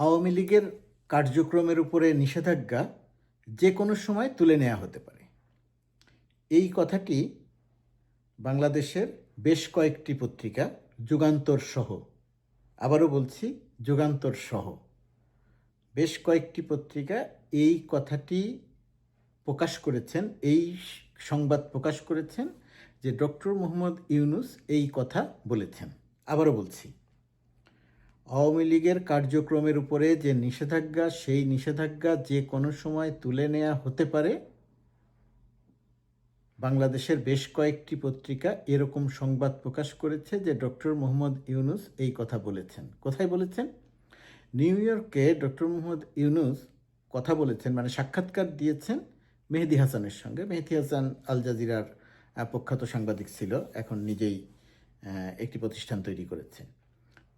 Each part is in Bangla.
আওয়ামী লীগের কার্যক্রমের উপরে নিষেধাজ্ঞা যে কোনো সময় তুলে নেওয়া হতে পারে। এই কথাটি বাংলাদেশের বেশ কয়েকটি পত্রিকা যুগান্তর সহ আবারও বলছি যুগান্তর সহ বেশ কয়েকটি পত্রিকা এই কথাটি প্রকাশ করেছেন, এই সংবাদ প্রকাশ করেছেন যে ডক্টর মোহাম্মদ ইউনুস এই কথা বলেছেন। আবারও বলছি আওয়ামী লীগের কার্যক্রমের উপরে যে নিষেধাজ্ঞা, সেই নিষেধাজ্ঞা যে কোনো সময় তুলে নেওয়া হতে পারে। বাংলাদেশের বেশ কয়েকটি পত্রিকা এরকম সংবাদ প্রকাশ করেছে যে ডক্টর মোহাম্মদ ইউনুস এই কথা বলেছেন। কোথায় বলেছেন? নিউ ইয়র্কে ডক্টর মোহাম্মদ ইউনুস কথা বলেছেন মানে সাক্ষাৎকার দিয়েছেন মেহেদি হাসানের সঙ্গে। মেহেদি হাসান আল জাজিরার প্রখ্যাত সাংবাদিক ছিল, এখন নিজেই একটি প্রতিষ্ঠান তৈরি করেছে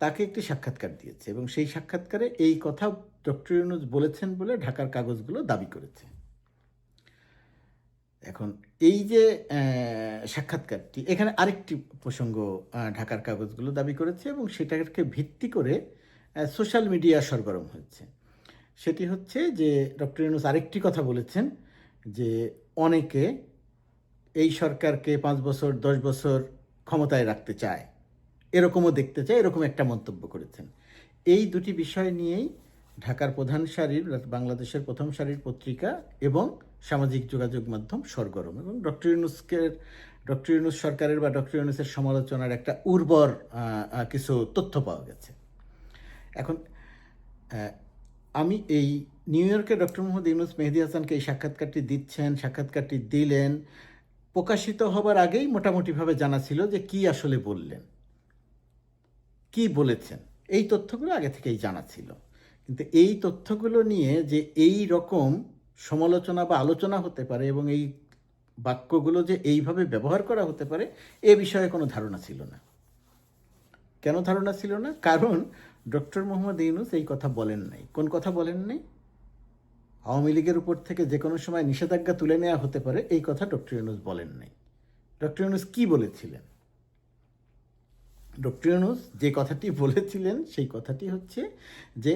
তাকে একটি সাক্ষাৎকার দিয়েছে এবং সেই সাক্ষাৎকারে এই কথা ডক্টর ইউনুস বলেছেন বলে ঢাকার কাগজগুলো দাবি করেছে। এখন এই যে সাক্ষাৎকারটি, এখানে আরেকটি প্রসঙ্গ ঢাকার কাগজগুলো দাবি করেছে এবং সেটাকে ভিত্তি করে সোশ্যাল মিডিয়া সরগরম হচ্ছে সেটি হচ্ছে যে, ডক্টর ইউনুস আরেকটি কথা বলেছেন যে, অনেকে এই সরকারকে পাঁচ বছর, দশ বছর ক্ষমতায় রাখতে চায়। এরকমও দেখতে চায়, এরকম একটা মন্তব্য করেছেন। এই দুটি বিষয় নিয়েই ঢাকার প্রধান সারির বাংলাদেশের প্রথম সারির পত্রিকা এবং সামাজিক যোগাযোগ মাধ্যম সরগরম এবং ডক্টর ইউনুসকে ডক্টর ইউনুস সরকারের বা ডক্টর ইউনুসের সমালোচনার একটা উর্বর কিছু তথ্য পাওয়া গেছে। এখন আমি এই নিউ ইয়র্কে ডক্টর মোহাম্মদ ইউনুস মেহেদি হাসানকে এই সাক্ষাৎকারটি দিচ্ছেন, সাক্ষাৎকারটি দিলেন। প্রকাশিত হবার আগেই মোটামুটিভাবে জানা ছিল যে কি আসলে বললেন। কি বলেছেন? এই তথ্যগুলো আগে থেকেই জানা ছিল। কিন্তু এই তথ্যগুলো নিয়ে যে এই রকম সমালোচনা বা আলোচনা হতে পারে এবং এই বাক্যগুলো যে এইভাবে ব্যবহার করা হতে পারে, এ বিষয়ে কোনো ধারণা ছিল না। কেন ধারণা ছিল না? কারণ ডক্টর মোহাম্মদ ইউনুস এই কথা বলেন নাই। কোন কথা বলেন নাই? আওয়ামী লীগের উপর থেকে যে কোনো সময় নিষেধাজ্ঞা তুলে নেওয়া হতে পারে, এই কথা ডক্টর ইউনুস বলেন নাই। ডক্টর ইউনুস কি বলেছিলেন? ডক্টর ইউনুস যে কথাটি বলেছিলেন, সেই কথাটি হচ্ছে যে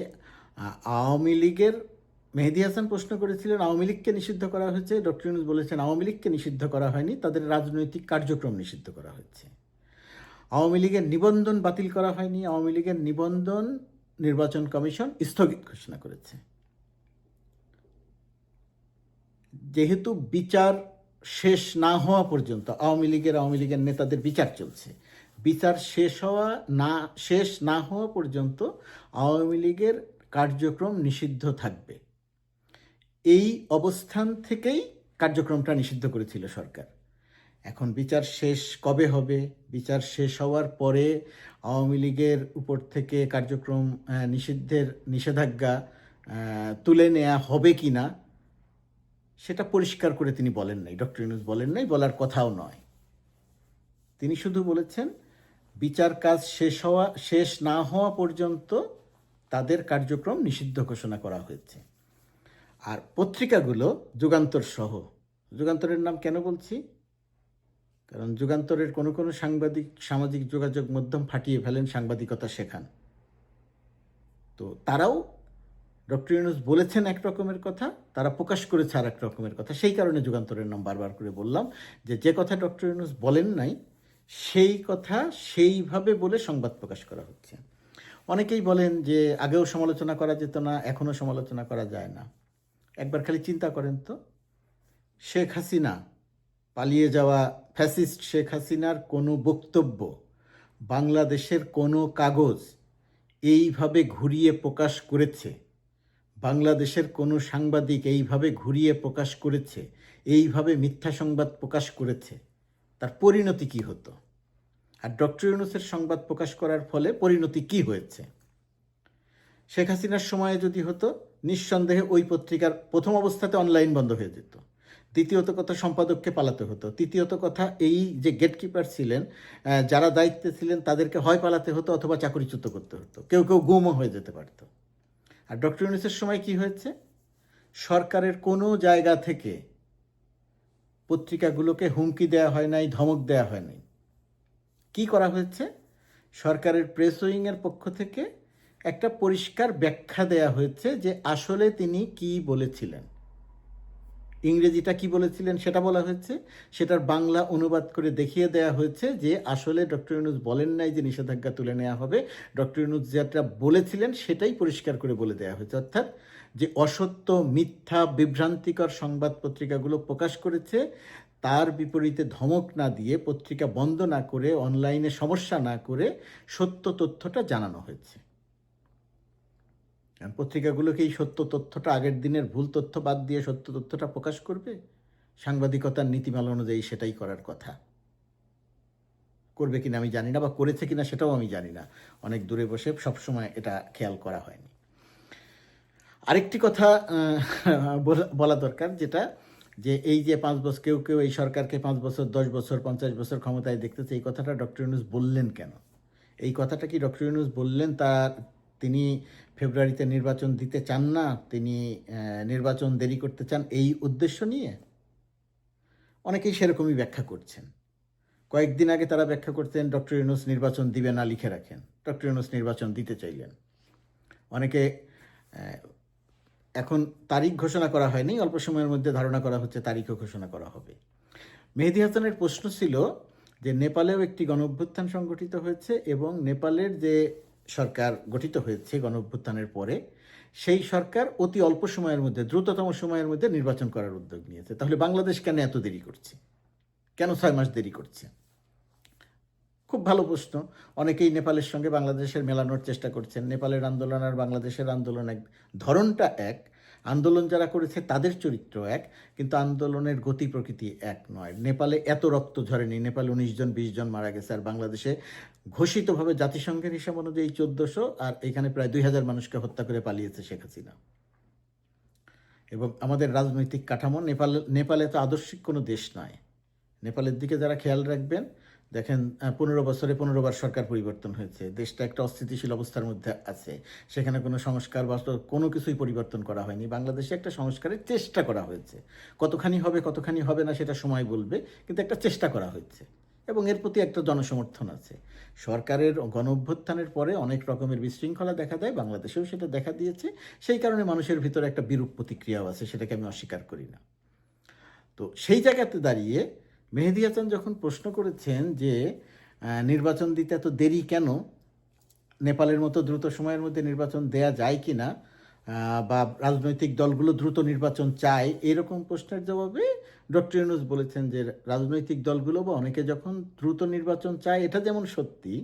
আওয়ামী লীগের মেহেদি হাসান প্রশ্ন করেছিলেন, আওয়ামী লীগকে নিষিদ্ধ করা হয়েছে। ডক্টর বলেছেন, আওয়ামী লীগকে নিষিদ্ধ করা হয়নি, তাদের রাজনৈতিক কার্যক্রম নিষিদ্ধ করা হয়েছে। আওয়ামী লীগের নিবন্ধন বাতিল করা হয়নি, আওয়ামী লীগের নিবন্ধন নির্বাচন কমিশন স্থগিত ঘোষণা করেছে। যেহেতু বিচার শেষ না হওয়া পর্যন্ত আওয়ামী লীগের আওয়ামী লীগের নেতাদের বিচার চলছে। বিচার শেষ হওয়া না, শেষ না হওয়া পর্যন্ত আওয়ামী লীগের কার্যক্রম নিষিদ্ধ থাকবে। এই অবস্থান থেকেই কার্যক্রমটা নিষিদ্ধ করেছিল সরকার। এখন বিচার শেষ কবে হবে? বিচার শেষ হওয়ার পরে আওয়ামী লীগের উপর থেকে কার্যক্রম নিষিদ্ধের নিষেধাজ্ঞা তুলে নেওয়া হবে কি না সেটা পরিষ্কার করে তিনি বলেন নাই, ডক্টর ইউনুস বলেন নাই, বলার কথাও নয়। তিনি শুধু বলেছেন, বিচার কাজ শেষ হওয়া, শেষ না হওয়া পর্যন্ত তাদের কার্যক্রম নিষিদ্ধ ঘোষণা করা হয়েছে। আর পত্রিকাগুলো যুগান্তর সহ যুগান্তরের নাম কেন বলছি? কারণ যুগান্তরের কোনো কোনো সাংবাদিক, সামাজিক যোগাযোগ মাধ্যম ফাটিয়ে ফেলেন সাংবাদিকতা শেখান। তো তারাও ডক্টর ইউনুস বলেছেন এক রকমের কথা, তারা প্রকাশ করেছে আর এক রকমের কথা। সেই কারণে যুগান্তরের নাম বারবার করে বললাম যে যে কথা ডক্টর ইউনুস বলেন নাই, সেই কথা সেইভাবে বলে সংবাদ প্রকাশ করা হচ্ছে। অনেকেই বলেন যে, আগেও সমালোচনা করা যেত না, এখনও সমালোচনা করা যায় না। একবার খালি চিন্তা করেন তো, শেখ হাসিনা, পালিয়ে যাওয়া ফ্যাসিস্ট শেখ হাসিনার কোনো বক্তব্য, বাংলাদেশের কোনো কাগজ এইভাবে ঘুরিয়ে প্রকাশ করেছে। বাংলাদেশের কোনো সাংবাদিক এইভাবে ঘুরিয়ে প্রকাশ করেছে, এইভাবে মিথ্যা সংবাদ প্রকাশ করেছে, তার পরিণতি কি হতো? আর ডক্টর ইউনুসের সংবাদ প্রকাশ করার ফলে পরিণতি কি হয়েছে? শেখ হাসিনার সময়ে যদি হতো, নিঃসন্দেহে ওই পত্রিকার প্রথম অবস্থাতে অনলাইন বন্ধ হয়ে যেত। দ্বিতীয়ত কথা, সম্পাদককে পালাতে হতো। তৃতীয়ত কথা, এই যে গেটকিপার ছিলেন যারা দায়িত্বে ছিলেন, তাদেরকে হয় পালাতে হতো অথবা চাকরিচ্যুত করতে হতো। কেউ কেউ গুমও হয়ে যেতে পারত। আর ডক্টর ইউনুসের সময় কি হয়েছে? সরকারের কোনো জায়গা থেকে পত্রিকাগুলোকে হুমকি দেয়া হয় নাই, ধমক দেয়া হয় নাই। কি করা হয়েছে? সরকারের প্রেস উইংয়ের পক্ষ থেকে একটা পরিষ্কার ব্যাখ্যা দেয়া হয়েছে যে আসলে তিনি কি বলেছিলেন। ইংরেজিটা কি বলেছিলেন সেটা বলা হয়েছে? সেটার বাংলা অনুবাদ করে দেখিয়ে দেয়া হয়েছে যে আসলে ডক্টর ইউনুস বলেন নাই যে নিষেধাজ্ঞা তুলে নেওয়া হবে। ডক্টর ইউনুস যেটা বলেছিলেন সেটাই পরিষ্কার করে বলে দেওয়া হয়েছে। অর্থাৎ যে অসত্য, মিথ্যা, বিভ্রান্তিকর সংবাদ পত্রিকাগুলো প্রকাশ করেছে, তার বিপরীতে ধমক না দিয়ে পত্রিকা বন্ধ না করে, অনলাইনে সমস্যা না করে সত্য তথ্যটা জানানো হয়েছে। আর পত্রিকাগুলোকে এই সত্য তথ্যটা আগের দিনের ভুল তথ্য বাদ দিয়ে সত্য তথ্যটা প্রকাশ করবে? সাংবাদিকতার নীতিমালা অনুযায়ী সেটাই করার কথা। করবে কিনা আমি জানি না বা করেছে কিনা সেটাও আমি জানি না। অনেক দূরে বসে সবসময় এটা খেয়াল করা হয়নি। আরেকটি কথা বলা দরকার যেটা, যে এই যে পাঁচ বছর, কেউ কেউ এই সরকারকে পাঁচ বছর, দশ বছর, পঞ্চাশ বছর ক্ষমতায় দেখতেছে, এই কথাটা ডক্টর ইউনুস বললেন কেন? এই কথাটা কি ডক্টর ইউনুস বললেন তার তিনি ফেব্রুয়ারিতে নির্বাচন দিতে চান না, তিনি নির্বাচন দেরি করতে চান এই উদ্দেশ্য নিয়ে। অনেকেই সেরকমই ব্যাখ্যা করছেন। কয়েকদিন আগে তারা ব্যাখ্যা করতেন, ডক্টর ইউনুস নির্বাচন দিবে না লিখে রাখেন। ডক্টর ইউনুস নির্বাচন দিতে চাইলেন। অনেকে এখন তারিখ ঘোষণা করা হয়নি, অল্প সময়ের মধ্যে ধারণা করা হচ্ছে তারিখও ঘোষণা করা হবে। মেহেদি হাসানের প্রশ্ন ছিল যে, নেপালেও একটি গণ অভ্যুত্থান সংগঠিত হয়েছে এবং নেপালের যে সরকার গঠিত হয়েছে গণ অভ্যুত্থানের পরে, সেই সরকার অতি অল্প সময়ের মধ্যে, দ্রুততম সময়ের মধ্যে নির্বাচন করার উদ্যোগ নিয়েছে। তাহলে বাংলাদেশ কেন এত দেরি করছে? কেন ছয় মাস দেরি করছে? খুব ভালো প্রশ্ন। অনেকেই নেপালের সঙ্গে বাংলাদেশের মেলানোর চেষ্টা করছেন। নেপালের আন্দোলন আর বাংলাদেশের আন্দোলন এক, ধরনটা এক। আন্দোলন যারা করেছে, তাদের চরিত্র এক, কিন্তু আন্দোলনের গতি প্রকৃতি এক নয়। নেপালে এত রক্ত ঝরেনি। নেপালে উনিশ জন, বিশ জন মারা গেছে। আর বাংলাদেশে ঘোষিতভাবে জাতিসংঘের হিসাব অনুযায়ী চোদ্দশো আর এখানে প্রায় দুই হাজার মানুষকে হত্যা করে পালিয়েছে শেখ হাসিনা। এবং আমাদের রাজনৈতিক কাঠামো, নেপাল, নেপালে তো আদর্শিক কোনো দেশ নয়। নেপালের দিকে যারা খেয়াল রাখবেন, দেখেন পনেরো বছরে পনেরো বার সরকার পরিবর্তন হয়েছে। দেশটা একটা অস্থিতিশীল অবস্থার মধ্যে আছে। সেখানে কোনো সংস্কার বা কোনো কিছুই পরিবর্তন করা হয়নি। বাংলাদেশে একটা সংস্কারের চেষ্টা করা হয়েছে। কতখানি হবে কতখানি হবে না সেটা সময় বলবে, কিন্তু একটা চেষ্টা করা হয়েছে। এবং এর প্রতি একটা জনসমর্থন আছে। সরকারের গণ অভ্যুত্থানের পরে অনেক রকমের বিশৃঙ্খলা দেখা দেয়, বাংলাদেশেও সেটা দেখা দিয়েছে। সেই কারণে মানুষের ভিতরে একটা বিরূপ প্রতিক্রিয়াও আছে, সেটাকে আমি অস্বীকার করি না। তো সেই জায়গাতে দাঁড়িয়ে মেহেদি হাসান যখন প্রশ্ন করেছেন যে নির্বাচন দিতে এত দেরি কেন? নেপালের মতো দ্রুত সময়ের মধ্যে নির্বাচন দেয়া যায় কি না বা রাজনৈতিক দলগুলো দ্রুত নির্বাচন চায়, এরকম প্রশ্নের জবাবে ডক্টর ইউনুস বলেছেন যে রাজনৈতিক দলগুলো বা অনেকে যখন দ্রুত নির্বাচন চায়, এটা যেমন সত্যি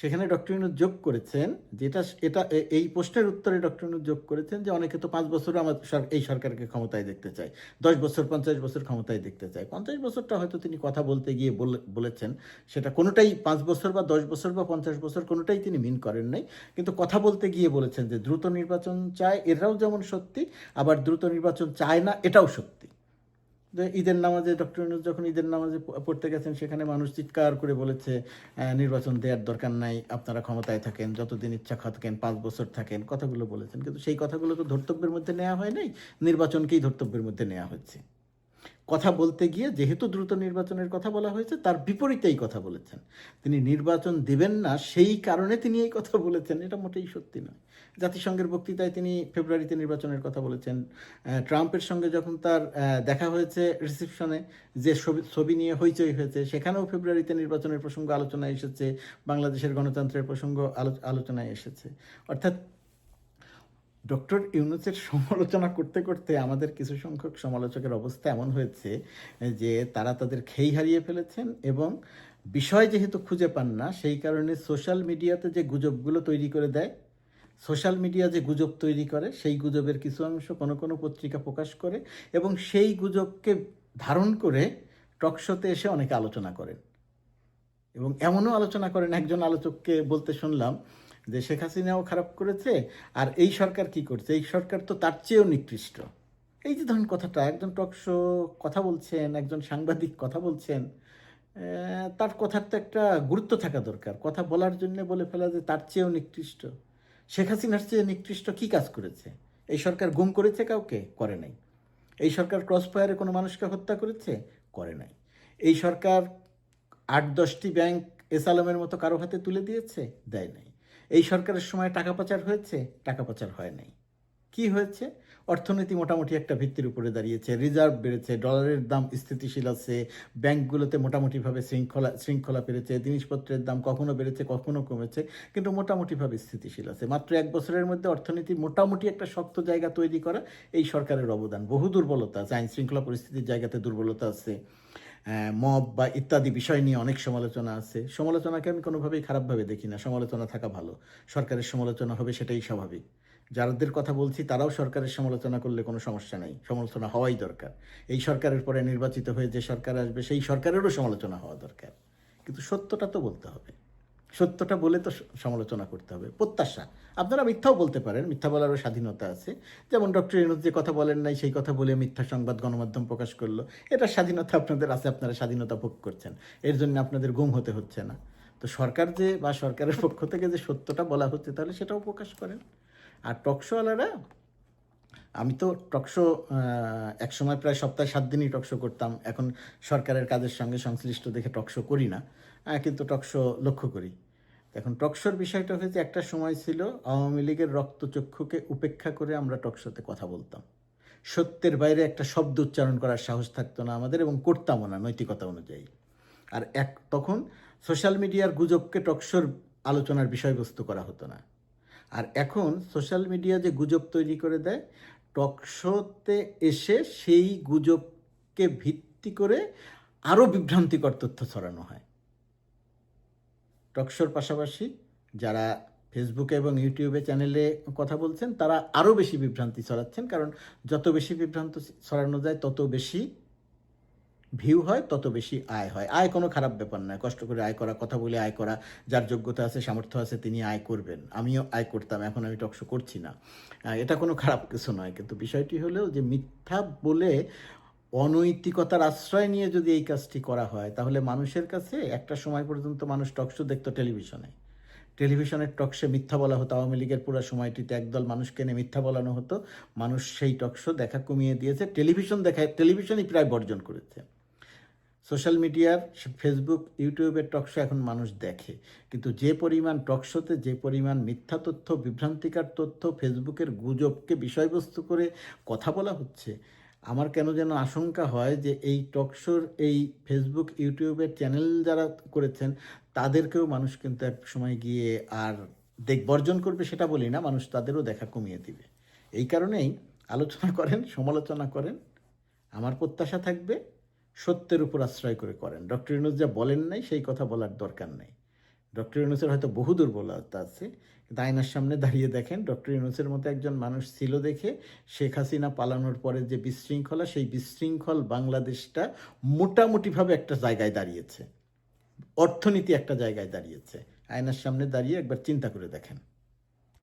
সেখানে ডক্টর ইউনুস যোগ করেছেন, যেটা এটা এই প্রশ্নের উত্তরে ডক্টর ইউনুস যোগ করেছেন যে অনেকে তো পাঁচ বছর আমার এই সরকারকে ক্ষমতায় দেখতে চায়। দশ বছর, পঞ্চাশ বছর ক্ষমতায় দেখতে চায়। পঞ্চাশ বছরটা হয়তো তিনি কথা বলতে গিয়ে বলে- বলেছেন, সেটা কোনোটাই পাঁচ বছর বা দশ বছর বা পঞ্চাশ বছর কোনোটাই তিনি মিন করেন নাই। কিন্তু কথা বলতে গিয়ে বলেছেন যে দ্রুত নির্বাচন চায় এটাও যেমন সত্যি, আবার দ্রুত নির্বাচন চায় না, এটাও সত্যি। ঈদের নামাজে, ডক্টর ইউনুস যখন ঈদের নামাজে পড়তে গেছেন, সেখানে মানুষ চিৎকার করে বলেছে নির্বাচন দেওয়ার দরকার নাই, আপনারা ক্ষমতায় থাকেন, যতদিন ইচ্ছা থাকেন, পাঁচ বছর থাকেন, কথাগুলো বলেছেন। কিন্তু সেই কথাগুলো তো ধর্তব্যের মধ্যে নেওয়া হয় নাই, নির্বাচনকেই ধর্তব্যের মধ্যে নেওয়া হচ্ছে। কথা বলতে গিয়ে যেহেতু দ্রুত নির্বাচনের কথা বলা হয়েছে, তার বিপরীতেই কথা বলেছেন। তিনি নির্বাচন দিবেন না, সেই কারণে তিনি এই কথা বলেছেন। এটা মোটেই সত্যি নয়। জাতিসংঘের বক্তৃতায় তিনি ফেব্রুয়ারিতে নির্বাচনের কথা বলেছেন। ট্রাম্পের সঙ্গে যখন তার দেখা হয়েছে রিসেপশনে যে ছবি নিয়ে হইচই হয়েছে, সেখানেও ফেব্রুয়ারিতে নির্বাচনের প্রসঙ্গ আলোচনায় এসেছে, বাংলাদেশের গণতন্ত্রের প্রসঙ্গ আলো- আলোচনায় এসেছে। অর্থাৎ ডক্টর ইউনুসের সমালোচনা করতে করতে আমাদের কিছু সংখ্যক সমালোচকের অবস্থা এমন হয়েছে যে তারা তাদের খেই হারিয়ে ফেলেছেন এবং বিষয় যেহেতু খুঁজে পান না, সেই কারণে সোশ্যাল মিডিয়াতে যে গুজবগুলো তৈরি করে দেয়, সোশ্যাল মিডিয়া যে গুজব তৈরি করে, সেই গুজবের কিছু অংশ কোনো কোনো পত্রিকা প্রকাশ করে এবং সেই গুজবকে ধারণ করে টকশোতে এসে অনেকে আলোচনা করেন। এবং এমনও আলোচনা করেন, একজন আলোচককে বলতে শুনলাম যে শেখ হাসিনাও খারাপ করেছে, আর এই সরকার কি করছে? এই সরকার তো তার চেয়েও নিকৃষ্ট। এই যে ধরুন কথাটা, একজন টকশো কথা বলছেন, একজন সাংবাদিক কথা বলছেন তার কথার তো একটা গুরুত্ব থাকা দরকার। কথা বলার জন্য বলে ফেলা যে তার চেয়েও নিকৃষ্ট। শেখ হাসিনার চেয়ে নিকৃষ্ট কি কাজ করেছে? এই সরকার গুম করেছে কাউকে? করে নাই। এই সরকার ক্রস ফায়ারে কোনো মানুষকে হত্যা করেছে? করে নাই। এই সরকার আট দশটি ব্যাংক এস আলমের মতো কারও হাতে তুলে দিয়েছে? দেয় নাই। এই সরকারের সময় টাকা পাচার হয়েছে? টাকা পাচার হয় নাই। কি হয়েছে? অর্থনীতি মোটামুটি একটা ভিত্তির উপরে দাঁড়িয়েছে। রিজার্ভ বেড়েছে, ডলারের দাম স্থিতিশীল আছে, ব্যাংকগুলোতে মোটামুটিভাবে শৃঙ্খলা শৃঙ্খলা পেরেছে, জিনিসপত্রের দাম কখনো বেড়েছে, কখনো কমেছে, কিন্তু মোটামুটিভাবে স্থিতিশীল আছে। মাত্র এক বছরের মধ্যে অর্থনীতি মোটামুটি একটা শক্ত জায়গা তৈরি করা এই সরকারের অবদান। বহু দুর্বলতা আছে আইন শৃঙ্খলা পরিস্থিতির জায়গাতে দুর্বলতা আছে। মব বা ইত্যাদি বিষয় নিয়ে অনেক সমালোচনা আছে। সমালোচনাকে আমি কোনোভাবেই খারাপভাবে দেখি না। সমালোচনা থাকা ভালো। সরকারের সমালোচনা হবে সেটাই স্বাভাবিক। যাদের কথা বলছি, তারাও সরকারের সমালোচনা করলে কোনো সমস্যা নেই। সমালোচনা হওয়াই দরকার। এই সরকারের পরে নির্বাচিত হয়ে যে সরকার আসবে, সেই সরকারেরও সমালোচনা হওয়া দরকার। কিন্তু সত্যটা তো বলতে হবে। সত্যটা বলে তো সমালোচনা করতে হবে। প্রত্যাশা। আপনারা মিথ্যাও বলতে পারেন, মিথ্যা বলারও স্বাধীনতা আছে। যেমন ডক্টর ইনুজ যে কথা বলেন নাই, সেই কথা বলে মিথ্যা সংবাদ, গণমাধ্যম প্রকাশ করল। এটা স্বাধীনতা আপনাদের আছে, আপনারা স্বাধীনতা ভোগ করছেন। এর জন্য আপনাদের গুম হতে হচ্ছে না। তো সরকার যে বা সরকারের পক্ষ থেকে যে সত্যটা বলা হচ্ছে, তাহলে সেটাও প্রকাশ করেন। আর টকশোওয়ালারা আমি তো টকশো এক সময় প্রায় সপ্তাহে সাত দিনই টকশো করতাম। এখন সরকারের কাজের সঙ্গে সংশ্লিষ্ট দেখে টকশো করি না। কিন্তু টকশো লক্ষ্য করি। এখন টকশোর বিষয়টা হয়েছে একটা সময় ছিল আওয়ামী লীগের রক্তচক্ষুকে উপেক্ষা করে আমরা টকশোতে কথা বলতাম। সত্যের বাইরে একটা শব্দ উচ্চারণ করার সাহস থাকতো না আমাদের এবং করতামও না নৈতিকতা অনুযায়ী। আর এক তখন সোশ্যাল মিডিয়ার গুজবকে টকশোর আলোচনার বিষয়বস্তু করা হতো না। আর এখন সোশ্যাল মিডিয়া যে গুজব তৈরি করে দেয় টকশোতে এসে সেই গুজবকে ভিত্তি করে আরও বিভ্রান্তিকর তথ্য ছড়ানো হয়। টকশোর পাশাপাশি যারা ফেসবুকে এবং ইউটিউবে চ্যানেলে কথা বলছেন, তারা আরও বেশি বিভ্রান্তি ছড়াচ্ছেন। কারণ যত বেশি বিভ্রান্ত ছড়ানো যায়, তত বেশি ভিউ হয়, তত বেশি আয় হয়। আয় কোনো খারাপ ব্যাপার নয়। কষ্ট করে আয় করা, কথা বলে আয় করা, যার যোগ্যতা আছে, সামর্থ্য আছে, তিনি আয় করবেন। আমিও আয় করতাম, এখন আমি টকশো করছি না। এটা কোনো খারাপ কিছু নয়। কিন্তু বিষয়টি হলেও যে, মিথ্যা বলে অনৈতিকতার আশ্রয় নিয়ে যদি এই কাজটি করা হয়, তাহলে মানুষের কাছে একটা সময় পর্যন্ত মানুষ টকশো দেখতো টেলিভিশনে। টেলিভিশনের টকশে মিথ্যা বলা হতো, আওয়ামী লীগের পুরো সময়টিতে একদল মানুষকে এনে মিথ্যা বলানো হতো। মানুষ সেই টকশো দেখা কমিয়ে দিয়েছে, টেলিভিশন দেখায় টেলিভিশনই প্রায় বর্জন করেছে। সোশ্যাল মিডিয়ার, ফেসবুক, ইউটিউবের টকশো এখন মানুষ দেখে। কিন্তু যে পরিমাণ টকশোতে যে পরিমাণ মিথ্যা তথ্য, বিভ্রান্তিকার তথ্য, ফেসবুকের গুজবকে বিষয়বস্তু করে কথা বলা হচ্ছে আমার কেন যেন আশঙ্কা হয় যে এই টকশোর এই ফেসবুক ইউটিউবের চ্যানেল যারা করেছেন, তাদেরকেও মানুষ কিন্তু এক সময় গিয়ে আর দেখ, বর্জন করবে সেটা বলি না, মানুষ তাদেরও দেখা কমিয়ে দিবে। এই কারণেই আলোচনা করেন, সমালোচনা করেন, আমার প্রত্যাশা থাকবে সত্যের উপর আশ্রয় করে করেন। ডক্টর ইউনুস যা বলেন নাই, সেই কথা বলার দরকার নেই। ডক্টর ইউনুসের হয়তো বহু দুর্বলতা আছে, কিন্তু আয়নার সামনে দাঁড়িয়ে দেখেন, ডক্টর ইউনুসের মতো একজন মানুষ ছিল দেখে শেখ হাসিনা পালানোর পরে যে বিশৃঙ্খলা, সেই বিশৃঙ্খল বাংলাদেশটা মোটামুটিভাবে একটা জায়গায় দাঁড়িয়েছে। অর্থনীতি একটা জায়গায় দাঁড়িয়েছে। আয়নার সামনে দাঁড়িয়ে একবার চিন্তা করে দেখেন।